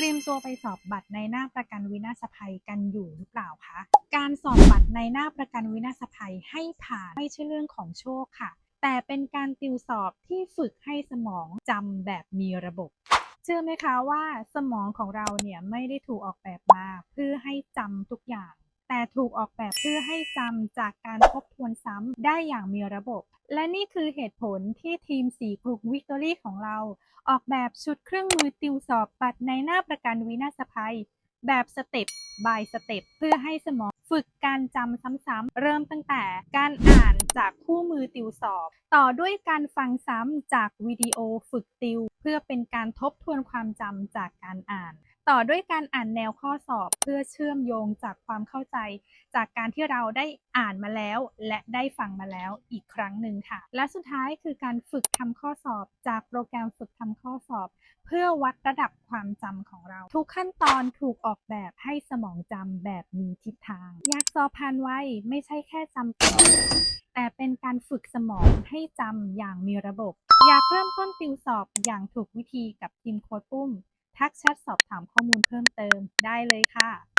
เตรียมตัวไปสอบบัตรในหน้าประกันวินาศภัยกันอยู่หรือเปล่าคะ การสอบบัตรในหน้าประกันวินาศภัยให้ผ่านไม่ใช่เรื่องของโชคค่ะ แต่เป็นการติวสอบที่ฝึกให้สมองจำแบบมีระบบ เชื่อไหมคะว่าสมองของเราเนี่ยไม่ได้ถูกออกแบบมา เพื่อให้จำทุกอย่าง แต่ถูกออกแบบเพื่อให้จำจากการทบทวนซ้ำได้อย่างมีระบบ และนี่คือเหตุผลที่ทีมสีกลุ่มวิกตอรี่ของเรา ออกแบบชุดเครื่องมือติวสอบบัตรในหน้าประกันวินาศภัย แบบสเต็ป by สเต็ปเพื่อให้สมองฝึกการจำซ้ำๆ เริ่มตั้งแต่การอ่านจากคู่มือติวสอบ ต่อด้วยการฟังซ้ำจากวิดีโอฝึกติว เพื่อเป็นการทบทวนความจำจากการอ่าน ต่อด้วยการอ่านแนวข้อสอบเพื่อเชื่อมโยงจากความเข้าใจ จากการที่เราได้อ่านมาแล้ว และได้ฟังมาแล้วอีกครั้งหนึ่งค่ะ และสุดท้ายคือการฝึกทำข้อสอบ จากโปรแกรมฝึกทำข้อสอบ เพื่อวัดระดับความจำของเรา ทุกขั้นตอนถูกออกแบบให้สมองจำแบบมีทิศทาง อยากสอบผ่านไวไม่ใช่แค่จำตัวแต่เป็นการฝึกสมองให้จำอย่างมีระบบ อยากเริ่มต้นติวสอบอย่างถูกวิธีกับทีมโค้ดปุ้ม ทักแชทสอบถามข้อมูลเพิ่มเติมได้เลยค่ะ